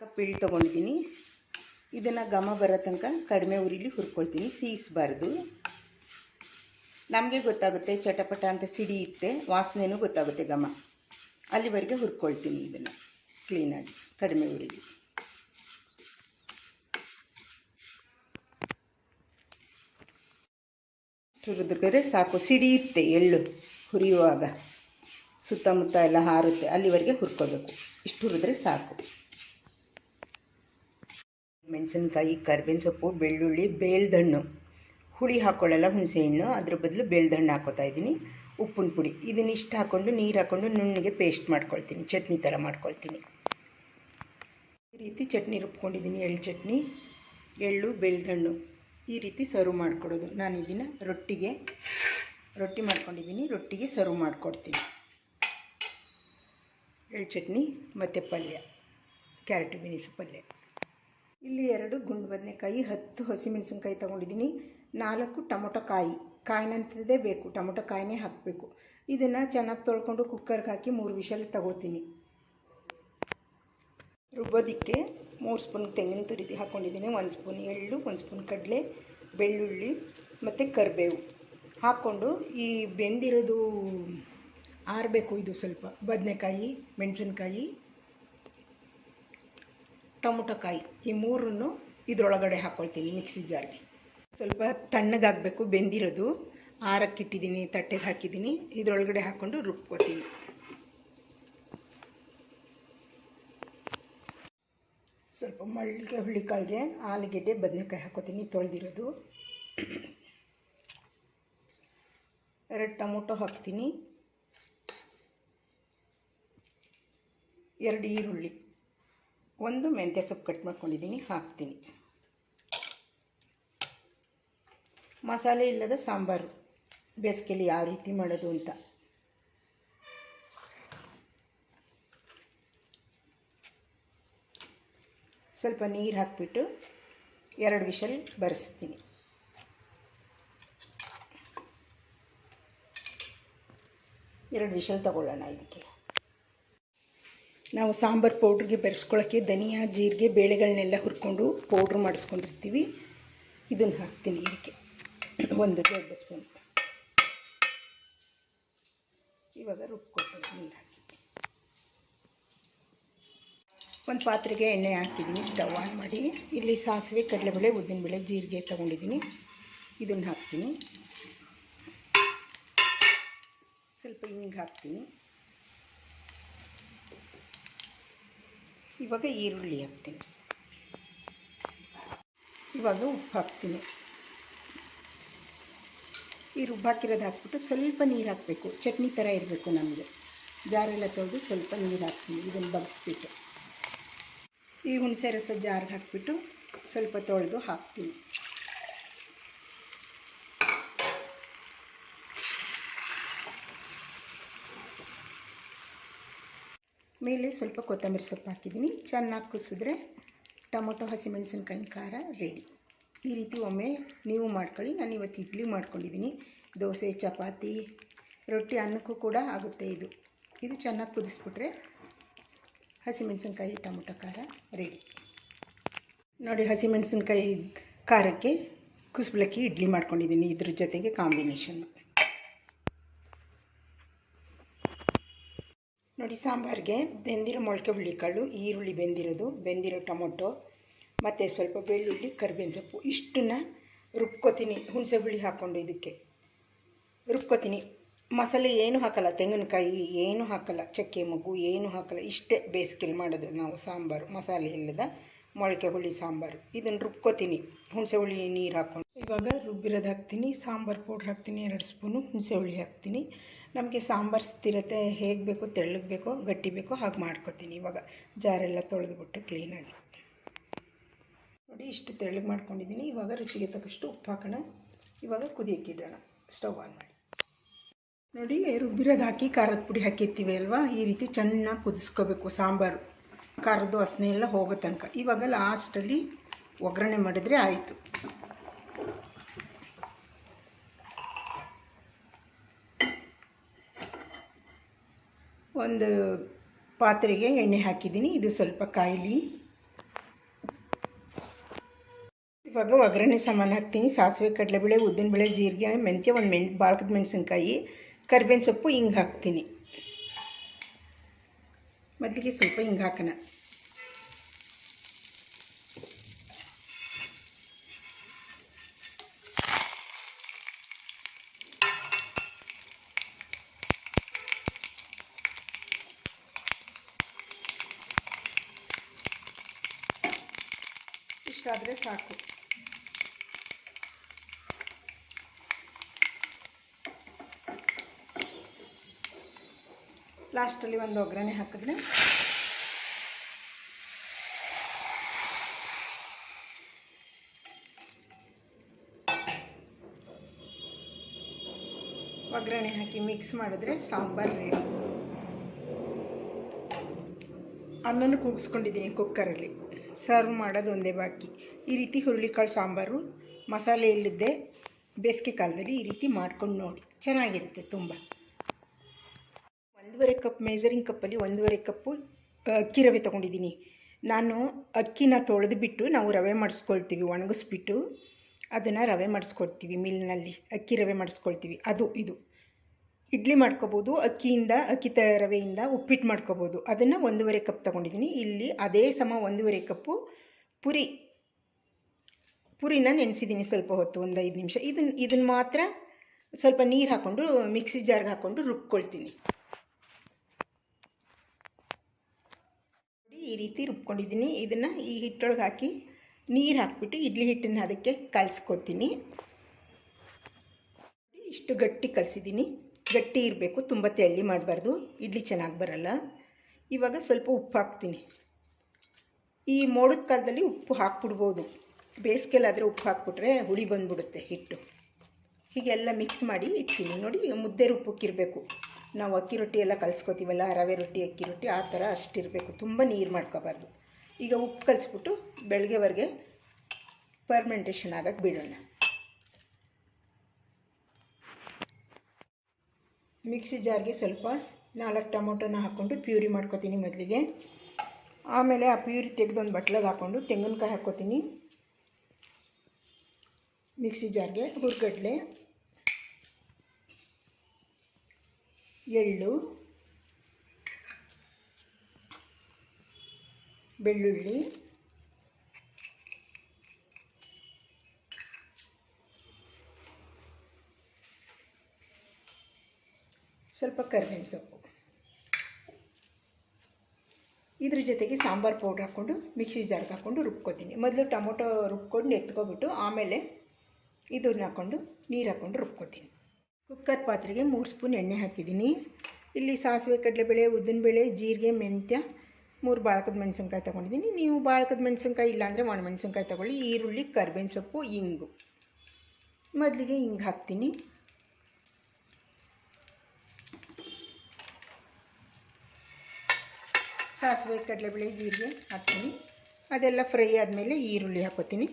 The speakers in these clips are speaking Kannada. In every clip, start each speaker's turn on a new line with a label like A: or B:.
A: ಕಪ್ ಎಳ್ಳು ತೊಗೊಂಡಿದ್ದೀನಿ. ಇದನ್ನು ಘಮ ಬರೋ ತನಕ ಕಡಿಮೆ ಉರಿಲಿ ಹುರ್ಕೊಳ್ತೀನಿ. ಸೀಸಬಾರ್ದು. ನಮಗೆ ಗೊತ್ತಾಗುತ್ತೆ, ಚಟಪಟ ಅಂತ ಸಿಡಿ ಇತ್ತೆ, ವಾಸನೆನೂ ಗೊತ್ತಾಗುತ್ತೆ ಘಮ. ಅಲ್ಲಿವರೆಗೆ ಹುರ್ಕೊಳ್ತೀನಿ ಇದನ್ನು ಕ್ಲೀನಾಗಿ ಕಡಿಮೆ ಉರಿಲಿ. ಹುರಿದ್ರೆ ಸಾಕು, ಸಿಡಿ ಇತ್ತೆ ಎಳ್ಳು ಹುರಿಯುವಾಗ. ಸುತ್ತಮುತ್ತ ಎಲ್ಲ ಹಾರುತ್ತೆ, ಅಲ್ಲಿವರೆಗೆ ಹುರ್ಕೋಬೇಕು ಇಷ್ಟು ಹುರಿದ್ರೆ ಸಾಕು. ಮೆಣಸಿನ್ಕಾಯಿ ಕರ್ಬೇವಿನ ಸೊಪ್ಪು ಬೆಳ್ಳುಳ್ಳಿ ಬೇಳ್ದಣ್ಣು ಹುಳಿ ಹಾಕ್ಕೊಳ್ಳಲ್ಲ ಹುಣಸೆಹಣ್ಣು. ಅದ್ರ ಬದಲು ಬೇಳ್ದಣ್ಣು ಹಾಕೋತಾ ಇದ್ದೀನಿ. ಉಪ್ಪಿನ ಪುಡಿ. ಇದನ್ನ ಇಷ್ಟು ಹಾಕ್ಕೊಂಡು ನೀರು ಹಾಕ್ಕೊಂಡು ನುಣ್ಣಗೆ ಪೇಸ್ಟ್ ಮಾಡ್ಕೊಳ್ತೀನಿ. ಚಟ್ನಿ ಥರ ಮಾಡ್ಕೊಳ್ತೀನಿ. ಈ ರೀತಿ ಚಟ್ನಿ ರುಬ್ಕೊಂಡಿದ್ದೀನಿ. ಎಳ್ಳು ಚಟ್ನಿ, ಎಳ್ಳು ಬೆಳ್ದಣ್ಣು ಈ ರೀತಿ ಸರ್ವ್ ಮಾಡಿಕೊಡೋದು. ನಾನು ಇದನ್ನು ರೊಟ್ಟಿಗೆ. ರೊಟ್ಟಿ ಮಾಡ್ಕೊಂಡಿದ್ದೀನಿ ರೊಟ್ಟಿಗೆ ಸರ್ವ್ ಮಾಡಿಕೊಡ್ತೀನಿ. ಎಳ್ಳು ಚಟ್ನಿ ಮತ್ತು ಪಲ್ಯ. ಕ್ಯಾರೆಟ್ ಬೀನ್ಸ್ ಪಲ್ಯ. ಇಲ್ಲಿ ಎರಡು ಗುಂಡು ಬದನೆಕಾಯಿ ಹತ್ತು ಹಸಿಮೆಣಸಿನ್ಕಾಯಿ ತೊಗೊಂಡಿದ್ದೀನಿ. ನಾಲ್ಕು ಟೊಮೊಟೊ ಕಾಯಿ ಕಾಯಿನಂಥದ್ದೇ ಬೇಕು. ಟೊಮೊಟೊ ಕಾಯಿನೇ ಹಾಕಬೇಕು. ಇದನ್ನು ಚೆನ್ನಾಗಿ ತೊಳ್ಕೊಂಡು ಕುಕ್ಕರ್ಗೆ ಹಾಕಿ ಮೂರು ವಿಷಲ್ ತಗೋತೀನಿ. ರುಬ್ಬೋದಕ್ಕೆ ಮೂರು ಸ್ಪೂನ್ ತೆಂಗಿನ ತುರಿದು ಹಾಕ್ಕೊಂಡಿದ್ದೀನಿ ಒಂದು ಸ್ಪೂನ್ ಎಳ್ಳು, ಒಂದು ಸ್ಪೂನ್ ಕಡಲೆ, ಬೆಳ್ಳುಳ್ಳಿ ಮತ್ತು ಕರಿಬೇವು. ಹಾಕ್ಕೊಂಡು ಈ ಬೆಂದಿರೋದು ಆರಬೇಕು ಇದು ಸ್ವಲ್ಪ. ಬದನೆಕಾಯಿ, ಮೆಣಸಿನ್ಕಾಯಿ. ಟೊಮೊಟೊ ಈ ಮೂರನ್ನು ಇದರೊಳಗಡೆ ಹಾಕ್ಕೊಳ್ತೀನಿ ಮಿಕ್ಸಿ ಜಾರ್ಗೆ. ಸ್ವಲ್ಪ ತಣ್ಣಗಾಗಬೇಕು, ಬೆಂದಿರೋದು. ಆರಕ್ಕಿಟ್ಟಿದ್ದೀನಿ, ತಟ್ಟೆಗೆ ಹಾಕಿದ್ದೀನಿ. ಇದರೊಳಗಡೆ ಹಾಕ್ಕೊಂಡು ರುಬ್ಕೋತೀನಿ. ಸ್ವಲ್ಪ ಮಳ್ಳಿಗೆ ಹುಳಿಕಾಳಿಗೆ ಆಲೂಗೆಡ್ಡೆ, ಬದನೆಕಾಯಿ ಹಾಕೋತೀನಿ, ತೊಳೆದಿರೋದು. ಎರಡು ಟೊಮೊಟೊ ಹಾಕ್ತೀನಿ. ಎರಡು ಈರುಳ್ಳಿ. ಒಂದು ಮೆಂತ್ಯ ಸೊಪ್ಪು ಕಟ್ ಮಾಡ್ಕೊಂಡಿದ್ದೀನಿ, ಹಾಕ್ತೀನಿ. ಮಸಾಲೆ ಇಲ್ಲದ ಸಾಂಬಾರು ಬೇಸಿಗೆಯಲ್ಲಿ ಯಾವ ರೀತಿ ಮಾಡೋದು ಅಂತ. ಸ್ವಲ್ಪ ನೀರು ಹಾಕಿಬಿಟ್ಟು ಎರಡು ವಿಷಲ್ ಬರೆಸ್ತೀನಿ. ಎರಡು ವಿಷಲ್ ತಗೊಳ್ಳೋಣ ಇದಕ್ಕೆ. ನಾವು ಸಾಂಬಾರು ಪೌಡ್ರಿಗೆ ಬೆರೆಸ್ಕೊಳ್ಳೋಕ್ಕೆ ಧನಿಯಾ, ಜೀರಿಗೆ ಬೇಳೆಗಳನ್ನೆಲ್ಲ ಹುರ್ಕೊಂಡು ಪೌಡ್ರ್ ಮಾಡಿಸ್ಕೊಂಡಿರ್ತೀವಿ. ಇದನ್ನು ಹಾಕ್ತೀನಿ ಇದಕ್ಕೆ. ಒಂದು ದೊಡ್ಡ ಸ್ಪೂನ್. ಇವಾಗ ರುಬ್ಕೊಳ್ತೀನಿ ನೀರು ಹಾಕಿ. ಒಂದು ಪಾತ್ರೆಗೆ ಎಣ್ಣೆ ಹಾಕ್ತಿದ್ದೀನಿ ಸ್ಟವ್ ಆನ್ ಮಾಡಿ. ಇಲ್ಲಿ ಸಾಸಿವೆ, ಕಡಲೆಬೇಳೆ, ಉದ್ದಿನಬೇಳೆ, ಜೀರಿಗೆ ತೊಗೊಂಡಿದ್ದೀನಿ ಇದನ್ನು ಹಾಕ್ತೀನಿ. ಸ್ವಲ್ಪ ಹಿಂಗೆ ಹಾಕ್ತೀನಿ. ಇವಾಗ ಈರುಳ್ಳಿ ಹಾಕ್ತೀನಿ. ಇವಾಗ ಉಪ್ಪು ಹಾಕ್ತೀನಿ. ಈ ರುಬ್ಬಾಕಿರೋದು ಹಾಕ್ಬಿಟ್ಟು ಸ್ವಲ್ಪ ನೀರು ಹಾಕಬೇಕು. ಚಟ್ನಿ ಥರ ಇರಬೇಕು ನಮಗೆ. ಜಾರೆಲ್ಲ ತೊಳೆದು ಸ್ವಲ್ಪ ನೀರು ಹಾಕ್ತೀನಿ. ಇದನ್ನು ಬಗ್ಸ್ಬಿಟ್ಟು. ಈ ಹುಣಸೆ ರಸ ಜಾರ್ಗೆ ಹಾಕ್ಬಿಟ್ಟು ಸ್ವಲ್ಪ ತೊಳೆದು ಹಾಕ್ತೀನಿ. ಮೇಲೆ ಸ್ವಲ್ಪ ಕೊತ್ತಂಬರಿ ಸೊಪ್ಪು ಹಾಕಿದ್ದೀನಿ. ಚೆನ್ನಾಗಿ ಕುಸಿದ್ರೆ ಟೊಮೊಟೊ, ಹಸಿಮೆಣಸಿನ್ಕಾಯಿ, ಖಾರ ರೆಡಿ ಈ ರೀತಿ ಒಮ್ಮೆ ನೀವು ಮಾಡ್ಕೊಳ್ಳಿ. ನಾನು ಇವತ್ತು ಇಡ್ಲಿ ಮಾಡ್ಕೊಂಡಿದ್ದೀನಿ. ದೋಸೆ, ಚಪಾತಿ, ರೊಟ್ಟಿ ಅನ್ನಕ್ಕೂ ಕೂಡ ಆಗುತ್ತೆ ಇದು. ಇದು ಚೆನ್ನಾಗಿ ಕುದಿಸ್ಬಿಟ್ರೆ ಹಸಿಮೆಣಸಿನ್ಕಾಯಿ, ಟೊಮೊಟೊ, ಖಾರ ರೆಡಿ ನೋಡಿ, ಹಸಿಮೆಣಸಿನ್ಕಾಯಿ ಖಾರಕ್ಕೆ ಕುಸ್ಬಲಕ್ಕಿ ಇಡ್ಲಿ ಮಾಡ್ಕೊಂಡಿದ್ದೀನಿ. ಇದ್ರ ಜೊತೆಗೆ ಕಾಂಬಿನೇಷನ್ನು ನೋಡಿ ಸಾಂಬಾರಿಗೆ ಬೆಂದಿರೋ ಮೊಳಕೆ ಹುಳ್ಳಿಕಾಳು ಈರುಳ್ಳಿ ಬೆಂದಿರೋದು, ಬೆಂದಿರೋ ಟೊಮೊಟೊ, ಮತ್ತು ಸ್ವಲ್ಪ ಬೆಳ್ಳುಳ್ಳಿ, ಕರಿಬೇವಿನ ಸೊಪ್ಪು, ಇಷ್ಟನ್ನು ರುಬ್ಕೋತೀನಿ. ಹುಣಸೆ ಹುಳಿ ಹಾಕ್ಕೊಂಡು ಇದಕ್ಕೆ. ರುಬ್ಕೋತೀನಿ. ಮಸಾಲೆ ಏನು ಹಾಕಲ್ಲ, ತೆಂಗಿನಕಾಯಿ ಏನು ಹಾಕಲ್ಲ, ಚಕ್ಕೆ, ಮಗು ಏನು ಹಾಕಲ್ಲ, ಇಷ್ಟೇ ಬೇಸಿಗೆಲಿ ಮಾಡೋದು ನಾವು ಸಾಂಬಾರು, ಮಸಾಲೆ ಇಲ್ಲದ ಮೊಳಕೆ ಹುಳಿ ಸಾಂಬಾರು. ಇದನ್ನು ರುಬ್ಕೋತೀನಿ. ಹುಣಸೆ ಹುಳಿ ನೀರು ಹಾಕ್ಕೊಂಡು. ಇವಾಗ ರುಬ್ಬಿರೋದು ಹಾಕ್ತೀನಿ, ಸಾಂಬಾರು ಪೌಡ್ರ್ ಹಾಕ್ತೀನಿ, ಎರಡು ಸ್ಪೂನು ಹುಣಸೆ ಹುಳಿ ಹಾಕ್ತೀನಿ. ನಮಗೆ ಸಾಂಬಾರು ಸ್ಥಿರತೆ ಹೇಗೆ ಬೇಕೋ, ತೆಳ್ಳಗೆ ಬೇಕೋ, ಗಟ್ಟಿ ಬೇಕೋ ಹಾಗೆ ಮಾಡ್ಕೊತೀನಿ ಇವಾಗ. ಜಾರೆಲ್ಲ ತೊಳೆದ್ಬಿಟ್ಟು ಕ್ಲೀನಾಗಿ ನೋಡಿ, ಇಷ್ಟು ತೆಳ್ಳಗೆ ಮಾಡ್ಕೊಂಡಿದ್ದೀನಿ ಇವಾಗ ರುಚಿಗೆ ತಕ್ಕಷ್ಟು ಉಪ್ಪು ಹಾಕೋಣ. ಇವಾಗ ಕುದಿಯೋಕ್ಕೆ ಇಡೋಣ. ಸ್ಟವ್ ಆನ್ ಮಾಡಿ. ನೋಡಿ, ರುಬ್ಬಿರೋದು ಹಾಕಿ, ಖಾರದ ಪುಡಿ ಹಾಕಿರ್ತೀವಿ ಅಲ್ವಾ? ಈ ರೀತಿ ಚೆನ್ನಾಗಿ ಕುದಿಸ್ಕೋಬೇಕು ಸಾಂಬಾರು. ಖಾರದ ವಾಸನೆ ಎಲ್ಲ ಹೋಗೋ ತನಕ. ಇವಾಗ ಲಾಸ್ಟಲ್ಲಿ ಒಗ್ಗರಣೆ ಮಾಡಿದ್ರೆ ಆಯಿತು. ಒಂದು ಪಾತ್ರೆಗೆ ಎಣ್ಣೆ ಹಾಕಿದ್ದೀನಿ. ಇದು ಸ್ವಲ್ಪ ಕಾಯಿಲಿ. ಇವಾಗ ಒಗ್ಗರಣೆ ಸಾಮಾನು ಹಾಕ್ತೀನಿ. ಸಾಸಿವೆ, ಕಡಲೆಬೇಳೆ, ಉದ್ದಿನಬೇಳೆ, ಜೀರಿಗೆ, ಮೆಂತ್ಯ, ಒಂದು ಮೆಣ್, ಬಾಳ್ಕದ ಮೆಣಸಿನ್ಕಾಯಿ, ಕರ್ಬೇವಿನ ಸೊಪ್ಪು ಹಿಂಗೆ ಹಾಕ್ತೀನಿ. ಮೊದಲಿಗೆ ಸ್ವಲ್ಪ ಹಿಂಗೆ ಹಾಕೋಣ. ಇಷ್ಟಾದರೆ ಸಾಕು. ಲಾಸ್ಟಲ್ಲಿ ಒಂದು ಒಗ್ಗರಣೆ ಹಾಕಿದ್ರೆ ಒಗ್ಗರಣೆ ಹಾಕಿ ಮಿಕ್ಸ್ ಮಾಡಿದ್ರೆ ಸಾಂಬಾರು ರೆಡಿ ಅನ್ನನೂ ಕೂಗಿಸ್ಕೊಂಡಿದ್ದೀನಿ ಕುಕ್ಕರಲ್ಲಿ ಸರ್ವ್ ಮಾಡೋದು ಒಂದೇ ಬಾಕಿ. ಈ ರೀತಿ ಹುರುಳಿಕಾಳು ಸಾಂಬಾರು ಮಸಾಲೆ ಇಲ್ಲದೆ ಬೇಸಿಗೆ ಕಾಲದಲ್ಲಿ ಈ ರೀತಿ ಮಾಡ್ಕೊಂಡು ನೋಡಿ. ಚೆನ್ನಾಗಿರುತ್ತೆ ತುಂಬ. ಒಂದೂವರೆ ಕಪ್ ಮೇಜರಿಂಗ್ ಕಪ್ಪಲ್ಲಿ ಒಂದೂವರೆ ಕಪ್ಪು ಅಕ್ಕಿ ರವೆ ತೊಗೊಂಡಿದ್ದೀನಿ. ನಾನು ಅಕ್ಕಿನ ತೊಳೆದು ಬಿಟ್ಟು ನಾವು ರವೆ ಮಾಡಿಸ್ಕೊಳ್ತೀವಿ, ಒಣಗಿಸ್ಬಿಟ್ಟು ಅದನ್ನು ರವೆ ಮಾಡಿಸ್ಕೊಳ್ತೀವಿ, ಮಿಲ್ನಲ್ಲಿ ಅಕ್ಕಿ ರವೆ ಮಾಡಿಸ್ಕೊಳ್ತೀವಿ. ಅದು, ಇದು. ಇಡ್ಲಿ ಮಾಡ್ಕೋಬೋದು, ಅಕ್ಕಿಯಿಂದ, ಅಕ್ಕಿ ತ ರವೆಯಿಂದ ಉಪ್ಪಿಟ್ಟು ಮಾಡ್ಕೋಬೋದು. ಅದನ್ನು ಒಂದೂವರೆ ಕಪ್ ತೊಗೊಂಡಿದ್ದೀನಿ. ಇಲ್ಲಿ ಅದೇ ಸಮ ಒಂದೂವರೆ ಕಪ್ಪು ಪುರಿ, ಪುರಿನ ನೆನೆಸಿದ್ದೀನಿ ಸ್ವಲ್ಪ ಹೊತ್ತು, ಒಂದು ಐದು ನಿಮಿಷ. ಇದನ್ನು ಇದನ್ನು ಮಾತ್ರ ಸ್ವಲ್ಪ ನೀರು ಹಾಕ್ಕೊಂಡು ಮಿಕ್ಸಿ ಜಾರ್ಗೆ ಹಾಕ್ಕೊಂಡು ರುಬ್ಕೊಳ್ತೀನಿ. ಈ ರೀತಿ ರುಬ್ಕೊಂಡಿದ್ದೀನಿ. ಇದನ್ನು ಈ ಹಿಟ್ಟೊಳಗೆ ಹಾಕಿ ನೀರು ಹಾಕ್ಬಿಟ್ಟು ಇಡ್ಲಿ ಹಿಟ್ಟನ್ನು ಅದಕ್ಕೆ ಕಲಸ್ಕೊತೀನಿ. ಇಷ್ಟು ಗಟ್ಟಿ ಕಲಿಸಿದ್ದೀನಿ. ಗಟ್ಟಿ ಇರಬೇಕು, ತುಂಬ ತೆಳ್ಳಿ ಮಾಡಬಾರ್ದು, ಇಡ್ಲಿ ಚೆನ್ನಾಗಿ ಬರಲ್ಲ. ಇವಾಗ ಸ್ವಲ್ಪ ಉಪ್ಪು ಹಾಕ್ತೀನಿ. ಈ ಮೋಡದ ಕಾಲದಲ್ಲಿ ಉಪ್ಪು ಹಾಕ್ಬಿಡ್ಬೋದು. ಬೇಸಿಗೆಲಾದರೆ ಉಪ್ಪು ಹಾಕ್ಬಿಟ್ರೆ ಹುಳಿ ಬಂದುಬಿಡುತ್ತೆ ಹಿಟ್ಟು. ಹೀಗೆಲ್ಲ ಮಿಕ್ಸ್ ಮಾಡಿ ಇಡ್ತೀನಿ. ನೋಡಿ ಮುದ್ದೆ ರುಬ್ಬಕ್ಕಿರಬೇಕು ನಾವು ಅಕ್ಕಿ ರೊಟ್ಟಿ ಎಲ್ಲ ಕಲಿಸ್ಕೋತೀವಲ್ಲ, ರವೆ ರೊಟ್ಟಿ, ಅಕ್ಕಿ ರೊಟ್ಟಿ, ಆ ಥರ ಅಷ್ಟಿರಬೇಕು ತುಂಬ ನೀರು ಮಾಡ್ಕೋಬಾರ್ದು. ಈಗ ಉಪ್ಪು ಕಲಿಸ್ಬಿಟ್ಟು ಬೆಳಗ್ಗೆವರೆಗೆ ಪರ್ಮೆಂಟೇಷನ್ ಆಗಕ್ಕೆ ಬಿಡೋಣ. ಮಿಕ್ಸಿ ಜಾರ್ಗೆ ಸ್ವಲ್ಪ ನಾಲ್ಕು ಟೊಮೊಟೊನ ಹಾಕ್ಕೊಂಡು ಪ್ಯೂರಿ ಮಾಡ್ಕೋತೀನಿ ಮೊದಲಿಗೆ. ಆಮೇಲೆ ಆ ಪ್ಯೂರಿ ತೆಗೆದು ಒಂದು ಬಟ್ಲಾಗ ಹಾಕ್ಕೊಂಡು ತೆಂಗಿನಕಾಯಿ ಹಾಕ್ಕೋತೀನಿ. ಮಿಕ್ಸಿ ಜಾರ್ಗೆ ಹುರ್ಗಡ್ಲೆ, ಎಳ್ಳು, ಬೆಳ್ಳುಳ್ಳಿ ಸ್ವಲ್ಪ ಕರಿಬೇವಿನ ಸೊಪ್ಪು. ಇದ್ರ ಜೊತೆಗೆ ಸಾಂಬಾರು ಪೌಡ್ರ್ ಹಾಕ್ಕೊಂಡು ಮಿಕ್ಸಿ ಜಾರ್ಗೆ ಹಾಕ್ಕೊಂಡು ರುಬ್ಕೋತೀನಿ. ಮೊದಲು ಟೊಮೊಟೊ ರುಬ್ಕೊಂಡು ಎತ್ಕೊಬಿಟ್ಟು ಆಮೇಲೆ ಇದನ್ನ ಹಾಕ್ಕೊಂಡು ನೀರು ಹಾಕ್ಕೊಂಡು ರುಬ್ಕೋತೀನಿ. ಕುಕ್ಕರ್ ಪಾತ್ರೆಗೆ ಮೂರು ಸ್ಪೂನ್ ಎಣ್ಣೆ ಹಾಕಿದ್ದೀನಿ. ಇಲ್ಲಿ ಸಾಸಿವೆ, ಕಡಲೆಬೇಳೆ, ಉದ್ದಿನಬೇಳೆ, ಜೀರಿಗೆ, ಮೆಂತ್ಯ ಮೂರು ಬಾಳಕದ ಮೆಣಸಿನ್ಕಾಯಿ ತೊಗೊಂಡಿದ್ದೀನಿ. ನೀವು ಬಾಳಕದ ಮೆಣಸಿನ್ಕಾಯಿ ಇಲ್ಲಾಂದರೆ ಒಣ ಮೆಣಸಿನ್ಕಾಯಿ ತೊಗೊಳ್ಳಿ. ಈರುಳ್ಳಿ, ಕರ್ಬೇವಿನ ಸೊಪ್ಪು, ಇಂಗು. ಮೊದಲಿಗೆ ಹಿಂಗೆ ಹಾಕ್ತೀನಿ. ಸಾಸಿವೆ, ಕಡಲೆಬೇಳೆ, ಜೀರಿಗೆ ಹಾಕ್ತೀನಿ. ಅದೆಲ್ಲ ಫ್ರೈ ಆದಮೇಲೆ ಈರುಳ್ಳಿ ಹಾಕೋತೀನಿ.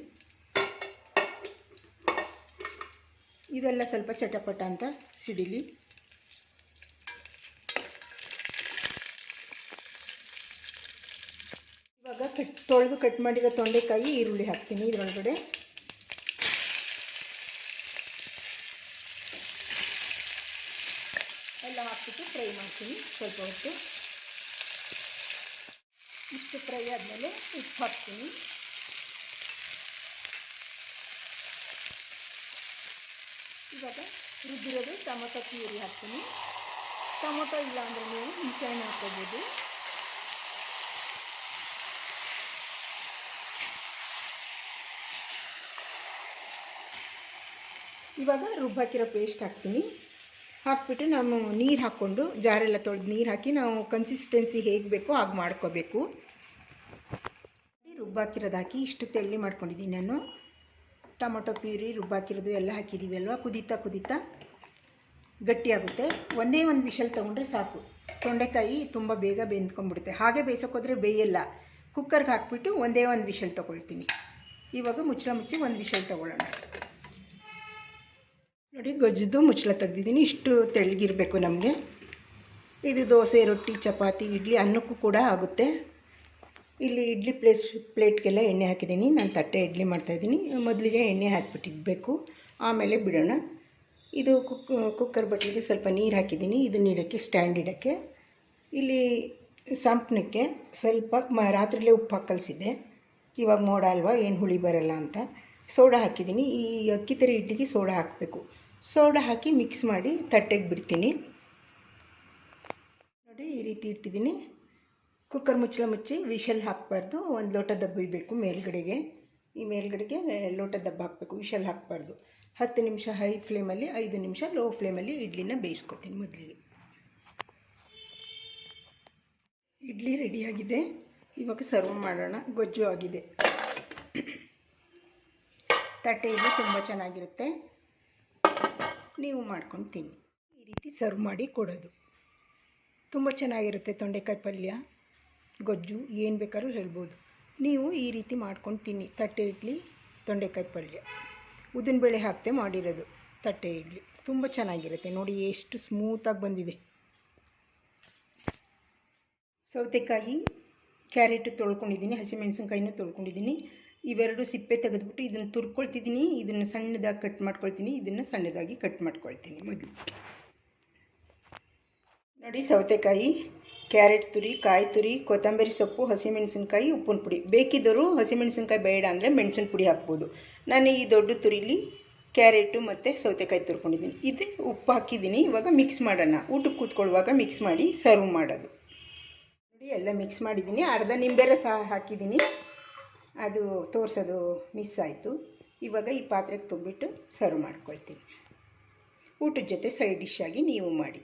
A: ಇದೆಲ್ಲ ಸ್ವಲ್ಪ ಚಟಪಟ ಅಂತ ಸಿಡಿಲಿ. ಇವಾಗ ಕಟ್ ತೊಳೆದು ಕಟ್ ಮಾಡಿರೋ ತೊಂಡೆಕಾಯಿ ಈರುಳ್ಳಿ ಹಾಕ್ತೀನಿ ಇದರೊಳಗಡೆ. ಎಲ್ಲ ಹಾಕ್ಬಿಟ್ಟು ಫ್ರೈ ಮಾಡ್ತೀನಿ ಸ್ವಲ್ಪ ಹೊತ್ತು. ಇಷ್ಟು ಫ್ರೈ ಆದಮೇಲೆ ಉಪ್ಪು ಹಾಕ್ತೀನಿ. ಇವಾಗ ರುಬ್ಬಿರೋದು ಟೊಮೊಟೊ ಪ್ಯೂರಿ ಹಾಕ್ತೀನಿ. ಟೊಮೊಟೊ ಇಲ್ಲ ಅಂದರೆ ನೀವು ಹುಣಸೆಹಣ್ಣು ಹಾಕ್ಕೋಬೋದು. ಇವಾಗ ರುಬ್ಬಾಕಿರೋ ಪೇಸ್ಟ್ ಹಾಕ್ತೀನಿ. ಹಾಕ್ಬಿಟ್ಟು ನಾವು ನೀರು ಹಾಕ್ಕೊಂಡು ಜಾರೆಲ್ಲ ತೊಳೆದು ನೀರು ಹಾಕಿ ನಾವು ಕನ್ಸಿಸ್ಟೆನ್ಸಿ ಹೇಗೆ ಬೇಕೋ ಹಾಗೆ ಮಾಡ್ಕೋಬೇಕು. ರುಬ್ಬಾಕಿರೋದು ಹಾಕಿ ಇಷ್ಟು ತೆಳ್ಳಿ ಮಾಡ್ಕೊಂಡಿದ್ದೀನಿ ನಾನು. ಟೊಮೊಟೊ ಪ್ಯೂರಿ ರುಬ್ಬಾಕಿರೋದು ಎಲ್ಲ ಹಾಕಿದ್ದೀವಿ ಅಲ್ವಾ? ಕುದೀತಾ ಕುದೀತಾ ಗಟ್ಟಿಯಾಗುತ್ತೆ. ಒಂದೇ ಒಂದು ವಿಷಲ್ ತೊಗೊಂಡ್ರೆ ಸಾಕು. ತೊಂಡೆಕಾಯಿ ತುಂಬ ಬೇಗ ಬೆಂದ್ಕೊಂಡ್ಬಿಡುತ್ತೆ. ಹಾಗೆ ಬೇಯಿಸೋಕ್ಕೋದ್ರೆ ಬೇಯಲ್ಲ. ಕುಕ್ಕರ್ಗೆ ಹಾಕ್ಬಿಟ್ಟು ಒಂದೇ ಒಂದು ವಿಷಲ್ ತೊಗೊಳ್ತೀನಿ. ಇವಾಗ ಮುಚ್ಚಳ ಮುಚ್ಚಿ ಒಂದು ವಿಷಲ್ ತೊಗೊಳ್ಳೋಣ. ನೋಡಿ, ಗೊಜ್ಜಿದ್ದು ಮುಚ್ಚಳ ತೆಗ್ದಿದ್ದೀನಿ. ಇಷ್ಟು ತೆಳ್ಳಗಿರಬೇಕು ನಮಗೆ. ಇದು ದೋಸೆ, ರೊಟ್ಟಿ, ಚಪಾತಿ, ಇಡ್ಲಿ ಅನ್ನಕ್ಕೂ ಕೂಡ ಆಗುತ್ತೆ. ಇಲ್ಲಿ ಇಡ್ಲಿ ಪ್ಲೇಸ್, ಪ್ಲೇಟ್ಗೆಲ್ಲ ಎಣ್ಣೆ ಹಾಕಿದ್ದೀನಿ. ನಾನು ತಟ್ಟೆ ಇಡ್ಲಿ ಮಾಡ್ತಾಯಿದ್ದೀನಿ ಮೊದಲಿಗೆ ಎಣ್ಣೆ ಹಾಕಿಬಿಟ್ಟಿಡಬೇಕು ಆಮೇಲೆ ಬಿಡೋಣ. ಇದು ಕುಕ್, ಕುಕ್ಕರ್ ಬಟ್ಲಿಗೆ ಸ್ವಲ್ಪ ನೀರು ಹಾಕಿದ್ದೀನಿ. ಇದನ್ನ ಇಡೋಕ್ಕೆ, ಸ್ಟ್ಯಾಂಡ್ ಇಡೋಕ್ಕೆ. ಇಲ್ಲಿ ಸಂಪ್ನಕ್ಕೆ ಸ್ವಲ್ಪ ಮ, ರಾತ್ರಿಲೇ ಉಪ್ಪು ಹಾಕಿ ಕಲಿಸಿದ್ದೆ ಇವಾಗ ಮೋಡ ಅಲ್ವಾ, ಏನು ಹುಳಿ ಬರಲ್ಲ ಅಂತ. ಸೋಡಾ ಹಾಕಿದ್ದೀನಿ. ಈ ಅಕ್ಕಿ ತರಿ ಇಡ್ಲಿಗೆ ಸೋಡಾ ಹಾಕಬೇಕು. ಸೋಡಾ ಹಾಕಿ ಮಿಕ್ಸ್ ಮಾಡಿ ತಟ್ಟೆಗೆ ಬಿಡ್ತೀನಿ. ನೋಡಿ, ಈ ರೀತಿ ಇಟ್ಟಿದ್ದೀನಿ. ಕುಕ್ಕರ್ ಮುಚ್ಚಳ ಮುಚ್ಚಿ ವಿಷಲ್ ಹಾಕಬಾರ್ದು. ಒಂದು ಲೋಟ ದಬ್ಬ ಇಬೇಕು ಮೇಲ್ಗಡೆಗೆ. ಈ ಮೇಲ್ಗಡೆಗೆ ಲೋಟ ದಬ್ಬ ಹಾಕಬೇಕು, ವಿಷಲ್ ಹಾಕಬಾರ್ದು. ಹತ್ತು ನಿಮಿಷ ಹೈ ಫ್ಲೇಮಲ್ಲಿ, ಐದು ನಿಮಿಷ ಲೋ ಫ್ಲೇಮಲ್ಲಿ ಇಡ್ಲಿನ ಬೇಯಿಸ್ಕೊತೀನಿ ಮೊದಲಿಗೆ. ಇಡ್ಲಿ ರೆಡಿಯಾಗಿದೆ ಇವಾಗ ಸರ್ವ್ ಮಾಡೋಣ. ಗೊಜ್ಜು ಆಗಿದೆ. ತಟ್ಟೆ ಇಡ್ಲಿ ತುಂಬ ಚೆನ್ನಾಗಿರುತ್ತೆ. ನೀವು ಮಾಡ್ಕೊಂಡು ತಿನ್ನಿ. ಈ ರೀತಿ ಸರ್ವ್ ಮಾಡಿ ಕೊಡೋದು. ತುಂಬ ಚೆನ್ನಾಗಿರುತ್ತೆ ತೊಂಡೆಕಾಯಿ ಪಲ್ಯ, ಗೊಜ್ಜು, ಏನು ಬೇಕಾದ್ರೂ ಹೇಳ್ಬೋದು. ನೀವು ಈ ರೀತಿ ಮಾಡ್ಕೊಂಡು ತಿನ್ನಿ. ತಟ್ಟೆ ಇಡ್ಲಿ, ತೊಂಡೆಕಾಯಿ ಪಲ್ಯ. ಉದ್ದಿನಬೇಳೆ ಹಾಕ್ತೆ ಮಾಡಿರೋದು. ತಟ್ಟೆ ಇಡ್ಲಿ. ತುಂಬ ಚೆನ್ನಾಗಿರುತ್ತೆ. ನೋಡಿ ಎಷ್ಟು ಸ್ಮೂತಾಗಿ ಬಂದಿದೆ. ಸೌತೆಕಾಯಿ, ಕ್ಯಾರೆಟು ತೊಳ್ಕೊಂಡಿದ್ದೀನಿ. ಹಸಿಮೆಣಸಿನ್ಕಾಯಿನೂ ತೊಳ್ಕೊಂಡಿದ್ದೀನಿ. ಇವೆರಡು ಸಿಪ್ಪೆ ತೆಗೆದುಬಿಟ್ಟು ಇದನ್ನು ತುರ್ಕೊಳ್ತಿದ್ದೀನಿ. ಇದನ್ನು ಸಣ್ಣದಾಗಿ ಕಟ್ ಮಾಡ್ಕೊಳ್ತೀನಿ. ಇದನ್ನು ಸಣ್ಣದಾಗಿ ಕಟ್ ಮಾಡ್ಕೊಳ್ತೀನಿ ಮೊದಲು. ನೋಡಿ ಸೌತೆಕಾಯಿ, ಕ್ಯಾರೆಟ್ ತುರಿ, ಕಾಯಿ ತುರಿ, ಕೊತ್ತಂಬರಿ ಸೊಪ್ಪು, ಹಸಿಮೆಣಸಿನ್ಕಾಯಿ, ಉಪ್ಪಿನ ಪುಡಿ. ಬೇಕಿದ್ದರೂ ಹಸಿಮೆಣಸಿನ್ಕಾಯಿ ಬೇಡ ಅಂದರೆ ಮೆಣಸಿನ ಪುಡಿ ಹಾಕ್ಬೋದು. ನಾನು ಈ ದೊಡ್ಡ ತುರಿಲಿ ಕ್ಯಾರೆಟು ಮತ್ತು ಸೌತೆಕಾಯಿ ತುರ್ಕೊಂಡಿದ್ದೀನಿ. ಇದು ಉಪ್ಪು ಹಾಕಿದ್ದೀನಿ. ಇವಾಗ ಮಿಕ್ಸ್ ಮಾಡೋಣ. ಊಟಕ್ಕೆ ಕೂತ್ಕೊಳ್ಳುವಾಗ ಮಿಕ್ಸ್ ಮಾಡಿ ಸರ್ವ್ ಮಾಡೋದು. ನೋಡಿ, ಎಲ್ಲ ಮಿಕ್ಸ್ ಮಾಡಿದ್ದೀನಿ. ಅರ್ಧ ನಿಂಬೆ ರಸ ಹಾಕಿದ್ದೀನಿ. ಅದು ತೋರಿಸೋದು ಮಿಸ್ ಆಯಿತು. ಇವಾಗ ಈ ಪಾತ್ರೆಗೆ ತುಂಬಿಟ್ಟು ಸರ್ವ್ ಮಾಡ್ಕೊಳ್ತೀನಿ. ಊಟದ ಜೊತೆ ಸೈಡ್ ಡಿಶ್ ಆಗಿ ನೀವು ಮಾಡಿ.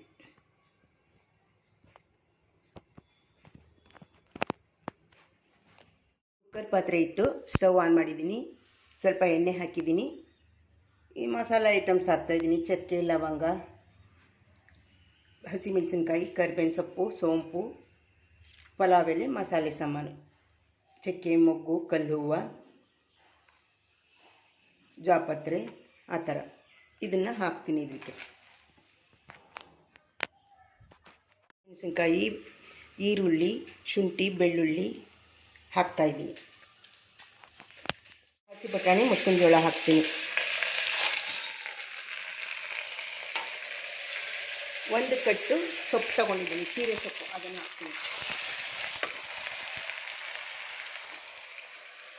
A: ಕುಕ್ಕರ್ ಪಾತ್ರೆ ಇಟ್ಟು ಸ್ಟವ್ ಆನ್ ಮಾಡಿದ್ದೀನಿ. ಸ್ವಲ್ಪ ಎಣ್ಣೆ ಹಾಕಿದ್ದೀನಿ. ಈ ಮಸಾಲ ಐಟಮ್ಸ್ ಹಾಕ್ತಾಯಿದ್ದೀನಿ ಚಕ್ಕೆ, ಲವಂಗ, ಹಸಿಮೆಣಸಿನ್ಕಾಯಿ, ಕರಿಬೇವಿನ ಸೊಪ್ಪು, ಸೋಂಪು, ಪಲಾವ್ ಎಲೆ, ಮಸಾಲೆ ಸಾಮಾನು. ಚಕ್ಕೆ, ಮೊಗ್ಗು, ಕಲ್ಲು, ಹೂವು, ಜಾಪತ್ರೆ, ಆ ಥರ. ಇದನ್ನು ಹಾಕ್ತೀನಿ ಇದಕ್ಕೆ ಮೆಣಸಿನ್ಕಾಯಿ, ಈರುಳ್ಳಿ, ಶುಂಠಿ, ಬೆಳ್ಳುಳ್ಳಿ ಹಾಕ್ತಾಯಿದ್ದೀನಿ ಹಸಿ ಬಟಾಣಿ ಮುತ್ತಿನ ಜೋಳ ಹಾಕ್ತೀನಿ. ಒಂದು ಕಟ್ಟು ಸೊಪ್ಪು ತಗೊಂಡಿದ್ದೀನಿ, ಸೀರೆ ಸೊಪ್ಪು, ಅದನ್ನು ಹಾಕ್ತೀನಿ.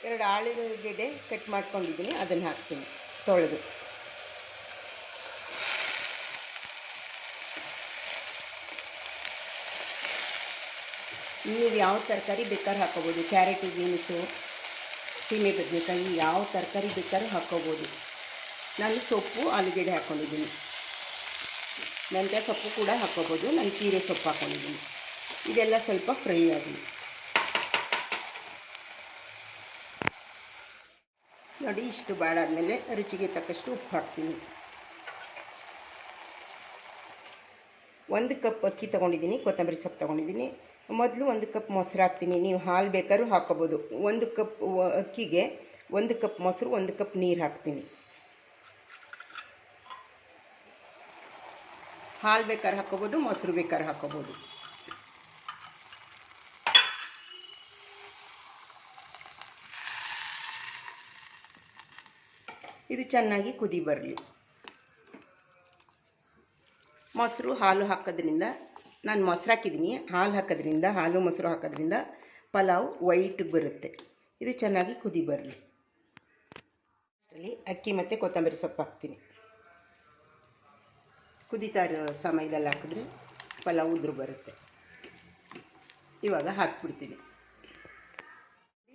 A: ಎರಡು ಆಳುಗಡ್ಡೆ ಕಟ್ ಮಾಡ್ಕೊಂಡಿದ್ದೀನಿ, ಅದನ್ನು ಹಾಕ್ತೀನಿ, ತೊಳೆದು. ನೀವು ಯಾವ ತರಕಾರಿ ಬೇಕಾದ್ರೂ ಹಾಕೋಬೋದು ಕ್ಯಾರೆಟು, ಬೀನ್ಸು, ಸೀಮೆ ಬದನೆಕಾಯಿ, ಯಾವ ತರಕಾರಿ ಬೇಕಾದ್ರೂ ಹಾಕ್ಕೋಬೋದು. ನಾನು ಸೊಪ್ಪು, ಆಲೂಗೆಡ್ಡೆ ಹಾಕ್ಕೊಂಡಿದ್ದೀನಿ. ಮೆಂತ್ಯ ಸೊಪ್ಪು ಕೂಡ ಹಾಕ್ಕೋಬೋದು, ನಾನು ಕೀರೆ ಸೊಪ್ಪು ಹಾಕ್ಕೊಂಡಿದ್ದೀನಿ. ಇದೆಲ್ಲ ಸ್ವಲ್ಪ ಫ್ರೈ ಆಗಲಿ ನೋಡಿ, ಇಷ್ಟು ಬಾಳಾದಮೇಲೆ ರುಚಿಗೆ ತಕ್ಕಷ್ಟು ಉಪ್ಪು ಹಾಕ್ತೀನಿ. ಒಂದು ಕಪ್ ಅಕ್ಕಿ ತೊಗೊಂಡಿದ್ದೀನಿ, ಕೊತ್ತಂಬರಿ ಸೊಪ್ಪು ತೊಗೊಂಡಿದ್ದೀನಿ. ಮೊದಲು ಒಂದು ಕಪ್ ಮೊಸರು ಹಾಕ್ತೀನಿ. ನೀವು ಹಾಲು ಬೇಕಾದ್ರೂ ಹಾಕೋಬೋದು ಒಂದು ಕಪ್ ಅಕ್ಕಿಗೆ ಒಂದು ಕಪ್ ಮೊಸರು, ಒಂದು ಕಪ್ ನೀರು ಹಾಕ್ತೀನಿ. ಹಾಲು ಬೇಕಾದ್ರೆ ಹಾಕೋಬೋದು ಮೊಸರು ಬೇಕಾದ್ರೆ ಹಾಕೋಬೋದು ಇದು ಚೆನ್ನಾಗಿ ಕುದಿ ಬರಲಿ. ಮೊಸರು ಹಾಲು ಹಾಕೋದ್ರಿಂದ ನಾನು ಮೊಸರು ಹಾಕಿದ್ದೀನಿ. ಹಾಲು ಹಾಕೋದ್ರಿಂದ, ಹಾಲು ಮೊಸರು ಹಾಕೋದ್ರಿಂದ ಪಲಾವ್ ವೈಟ್ ಬರುತ್ತೆ. ಇದು ಚೆನ್ನಾಗಿ ಕುದಿ ಬರಲಿ. ಅಷ್ಟರಲ್ಲಿ ಅಕ್ಕಿ ಮತ್ತು ಕೊತ್ತಂಬರಿ ಸೊಪ್ಪು ಹಾಕ್ತೀನಿ. ಕುದೀತಾ ಇರೋ ಸಮಯದಲ್ಲಿ ಹಾಕಿದ್ರೆ ಪಲಾವ್ ಉದುರು ಬರುತ್ತೆ. ಇವಾಗ ಹಾಕ್ಬಿಡ್ತೀನಿ.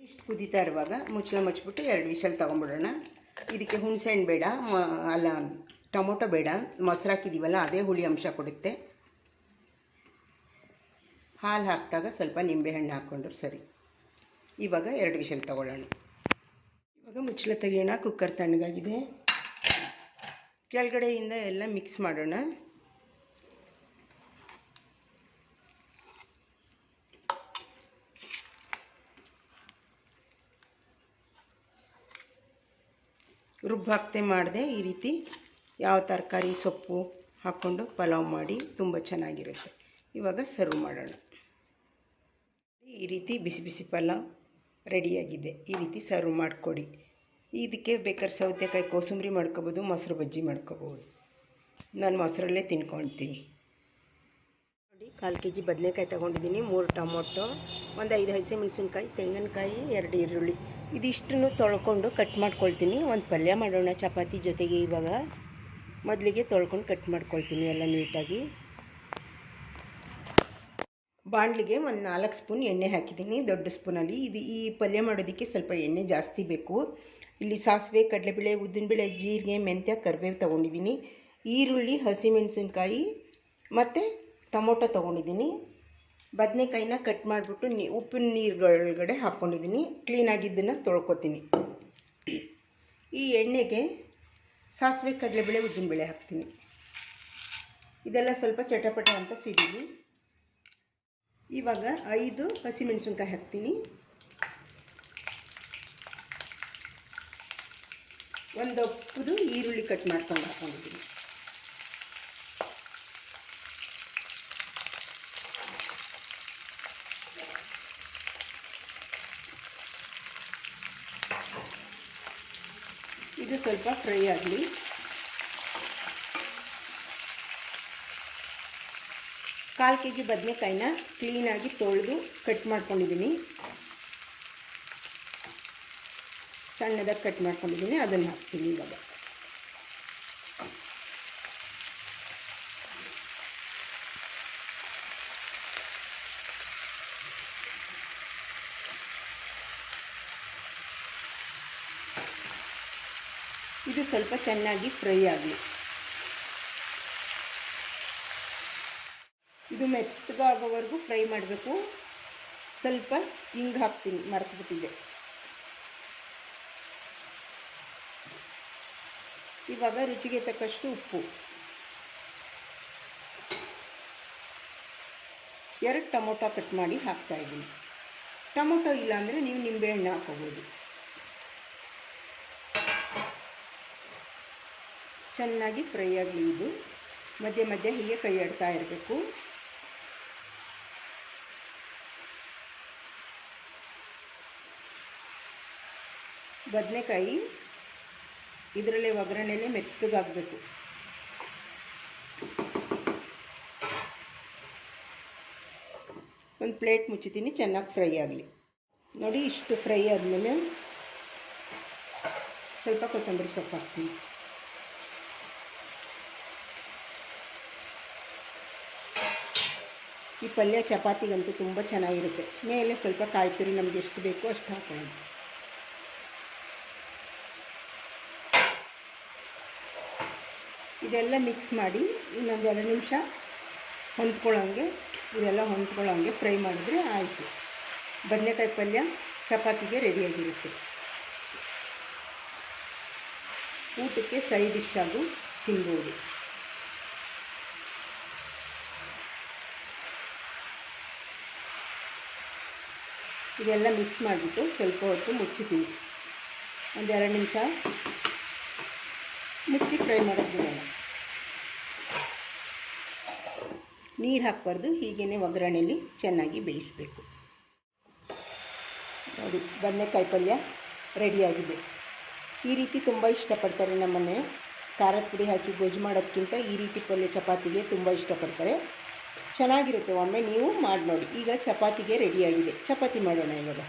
A: ಇಷ್ಟು ಕುದೀತಾ ಇರುವಾಗ ಮುಚ್ಚಳ ಮುಚ್ಚಿಬಿಟ್ಟು ಎರಡು ವಿಷಲ್ ತೊಗೊಂಬಿಡೋಣ ಇದಕ್ಕೆ ಹುಣಸೆಹಣ್ಣು ಬೇಡ, ಮ- ಅಲ್ಲ, ಟೊಮೊಟೊ ಬೇಡ ಮೊಸರು ಹಾಕಿದ್ದೀವಲ್ಲ ಅದೇ ಹುಳಿ ಅಂಶ ಕೊಡುತ್ತೆ. ಹಾಲು ಹಾಕಿದಾಗ ಸ್ವಲ್ಪ ನಿಂಬೆಹಣ್ಣು ಹಾಕ್ಕೊಂಡ್ರು ಸರಿ. ಇವಾಗ ಎರಡು ವಿಷಲ್ ತಗೊಳ್ಳೋಣ. ಇವಾಗ ಮುಚ್ಚಳ ತೆಗೆಯೋಣ ಕುಕ್ಕರ್ ತಣ್ಣಗಾಗಿದೆ. ಕೆಳಗಡೆಯಿಂದ ಎಲ್ಲ ಮಿಕ್ಸ್ ಮಾಡೋಣ. ರುಬ್ಬಾಕ್ತೆ ಮಾಡಿದೆ ಈ ರೀತಿ ಯಾವ ತರಕಾರಿ ಸೊಪ್ಪು ಹಾಕ್ಕೊಂಡು ಪಲಾವ್ ಮಾಡಿ ತುಂಬ ಚೆನ್ನಾಗಿರುತ್ತೆ. ಇವಾಗ ಸರ್ವ್ ಮಾಡೋಣ. ಈ ರೀತಿ ಬಿಸಿ ಬಿಸಿ ಪಲಾವ್ ರೆಡಿಯಾಗಿದೆ. ಈ ರೀತಿ ಸರ್ವ್ ಮಾಡಿಕೊಡಿ. ಇದಕ್ಕೆ ಬೇಕಾದ್ರೆ ಸೌತೆಕಾಯಿ ಕೋಸಂಬರಿ ಮಾಡ್ಕೋಬೋದು, ಮೊಸರು ಬಜ್ಜಿ ಮಾಡ್ಕೋಬೋದು. ನಾನು ಮೊಸರಲ್ಲೇ ತಿನ್ಕೊಳ್ತೀನಿ. ನೋಡಿ, ಕಾಲು ಕೆ ಜಿ ಬದನೆಕಾಯಿ ತೊಗೊಂಡಿದ್ದೀನಿ. ಮೂರು ಟೊಮೊಟೊ, ಒಂದು ಐದು ಹಸಿಮೆಣಸಿನ್ಕಾಯಿ, ತೆಂಗಿನಕಾಯಿ, ಎರಡು ಈರುಳ್ಳಿ. ಇದಿಷ್ಟನ್ನು ತೊಳ್ಕೊಂಡು ಕಟ್ ಮಾಡ್ಕೊಳ್ತೀನಿ. ಒಂದು ಪಲ್ಯ ಮಾಡೋಣ ಚಪಾತಿ ಜೊತೆಗೆ ಇವಾಗ. ಮೊದಲಿಗೆ ತೊಳ್ಕೊಂಡು ಕಟ್ ಮಾಡ್ಕೊಳ್ತೀನಿ ಎಲ್ಲ ನೀಟಾಗಿ. ಬಾಣಲಿಗೆ ಒಂದು ನಾಲ್ಕು ಸ್ಪೂನ್ ಎಣ್ಣೆ ಹಾಕಿದ್ದೀನಿ, ದೊಡ್ಡ ಸ್ಪೂನಲ್ಲಿ. ಇದು ಈ ಪಲ್ಯ ಮಾಡೋದಕ್ಕೆ ಸ್ವಲ್ಪ ಎಣ್ಣೆ ಜಾಸ್ತಿ ಬೇಕು. ಇಲ್ಲಿ ಸಾಸಿವೆ, ಕಡಲೆಬೇಳೆ, ಉದ್ದಿನಬೇಳೆ, ಜೀರಿಗೆ, ಮೆಂತ್ಯ, ಕರಿಬೇವು ತೊಗೊಂಡಿದ್ದೀನಿ. ಈರುಳ್ಳಿ, ಹಸಿಮೆಣಸಿನ್ಕಾಯಿ ಮತ್ತು ಟೊಮೊಟೊ ತೊಗೊಂಡಿದ್ದೀನಿ. ಬದನೆಕಾಯಿನ ಕಟ್ ಮಾಡಿಬಿಟ್ಟು ನೀ ಉಪ್ಪಿನ ನೀರುಗಳೊಳಗಡೆ ಹಾಕ್ಕೊಂಡಿದ್ದೀನಿ. ಕ್ಲೀನಾಗಿದ್ದನ್ನು ತೊಳ್ಕೊತೀನಿ. ಈ ಎಣ್ಣೆಗೆ ಸಾಸಿವೆ, ಕಡಲೆಬೇಳೆ, ಉದ್ದಿನಬೇಳೆ ಹಾಕ್ತೀನಿ. ಇದೆಲ್ಲ ಸ್ವಲ್ಪ ಚಟಪಟ ಅಂತ ಸಿಡಿಲಿ. ಇವಾಗ ಐದು ಹಸಿಮೆಣಸಿನ್ಕಾಯಿ ಹಾಕ್ತೀನಿ. ಒಂದು ಒಪ್ಪದು ಈರುಳ್ಳಿ ಕಟ್ ಮಾಡ್ಕೊಂಡು ಹಾಕೊಂಡಿದ್ದೀನಿ ಇದು ಸ್ವಲ್ಪ ಫ್ರೈ ಆಗಲಿ. ಕಾಲು ಕೆ ಜಿ ಬದನೆಕಾಯಿನ ಕ್ಲೀನಾಗಿ ತೊಳೆದು ಕಟ್ ಮಾಡ್ಕೊಂಡಿದ್ದೀನಿ. ಸಣ್ಣದಾಗಿ ಕಟ್ ಮಾಡ್ಕೊಂಡಿದ್ದೀನಿ, ಅದನ್ನು ಹಾಕ್ತೀನಿ ಇವಾಗ. ಇದು ಸ್ವಲ್ಪ ಚೆನ್ನಾಗಿ ಫ್ರೈ ಆಗಲಿ. ಇದು ಮೆತ್ತಗಾಗೋವರೆಗೂ ಫ್ರೈ ಮಾಡಬೇಕು. ಸ್ವಲ್ಪ ಹಿಂಗೆ ಹಾಕ್ತೀನಿ, ಮರೆತುಬಿಟ್ಟಿದೆ. ಇವಾಗ ರುಚಿಗೆ ತಕ್ಕಷ್ಟು ಉಪ್ಪು. ಎರಡು ಟೊಮೊಟೊ ಕಟ್ ಮಾಡಿ ಹಾಕ್ತಾಯಿದ್ದೀನಿ ಟೊಮೊಟೊ ಇಲ್ಲಾಂದರೆ ನೀವು ನಿಂಬೆಹಣ್ಣು ಹಾಕೋಬೋದು ಚೆನ್ನಾಗಿ ಫ್ರೈ ಆಗಲಿ ಇದು ಮಧ್ಯೆ ಮಧ್ಯೆ ಹೀಗೆ ಕೈ ಆಡ್ತಾ ಇರಬೇಕು. ಬದನೆಕಾಯಿ ಇದರಲ್ಲೇ ಒಗ್ಗರಣೆನೇ ಮೆತ್ತಗಾಗಬೇಕು. ಒಂದು ಪ್ಲೇಟ್ ಮುಚ್ಚಿತೀನಿ ಚೆನ್ನಾಗಿ ಫ್ರೈ ಆಗಲಿ. ನೋಡಿ ಇಷ್ಟು ಫ್ರೈ ಆದಮೇಲೆ ಸ್ವಲ್ಪ ಕೊತ್ತಂಬರಿ ಸೊಪ್ಪು ಹಾಕ್ತೀನಿ ಈ ಪಲ್ಯ ಚಪಾತಿಗಂತೂ ತುಂಬ ಚೆನ್ನಾಗಿರುತ್ತೆ. ಮೇಲೆ ಸ್ವಲ್ಪ ಕಾಯಿ ತುರಿ ನಮಗೆ ಎಷ್ಟು ಬೇಕೋ ಅಷ್ಟು ಹಾಕೊಳ್ಳಿ ಇದೆಲ್ಲ ಮಿಕ್ಸ್ ಮಾಡಿ ಇನ್ನೊಂದು ಎರಡು ನಿಮಿಷ ಹೊಂದ್ಕೊಳ್ಳೋಂಗೆ, ಇದೆಲ್ಲ ಹೊಂದ್ಕೊಳ್ಳೋಂಗೆ ಫ್ರೈ ಮಾಡಿದ್ರೆ ಆಯಿತು. ಬದನೆಕಾಯಿ ಪಲ್ಯ ಚಪಾತಿಗೆ ರೆಡಿಯಾಗಿರುತ್ತೆ. ಊಟಕ್ಕೆ ಸೈಡ್ ಡಿಶ್ ಆಗು ತಿನ್ಬೋದು. ಇದೆಲ್ಲ ಮಿಕ್ಸ್ ಮಾಡಿಬಿಟ್ಟು ಸ್ವಲ್ಪ ಹೊತ್ತು ಮುಚ್ಚಿದ್ದೀವಿ ಒಂದು ಎರಡು ನಿಮಿಷ. ಮುಚ್ಚಿ ಫ್ರೈ ಮಾಡೋದು ಬಿಡೋಣ. ನೀರು ಹಾಕಬಾರ್ದು ಹೀಗೇ ಒಗ್ಗರಣೆಯಲ್ಲಿ ಚೆನ್ನಾಗಿ ಬೇಯಿಸಬೇಕು. ನೋಡಿ, ಬದನೆಕಾಯಿ ಪಲ್ಯ ರೆಡಿಯಾಗಿದೆ ಈ ರೀತಿ ತುಂಬ ಇಷ್ಟಪಡ್ತಾರೆ ನಮ್ಮನೆ. ಖಾರದ ಪುಡಿ ಹಾಕಿ ಗೊಜ್ಜು ಮಾಡೋದಕ್ಕಿಂತ ಈ ರೀತಿ ಪಲ್ಯ ಚಪಾತಿಗೆ ತುಂಬ ಇಷ್ಟಪಡ್ತಾರೆ. ಚೆನ್ನಾಗಿರುತ್ತೆ. ಒಮ್ಮೆ ನೀವು ಮಾಡಿ ನೋಡಿ ಈಗ ಚಪಾತಿಗೆ ರೆಡಿಯಾಗಿದೆ ಚಪಾತಿ ಮಾಡೋಣ ಇವಾಗ.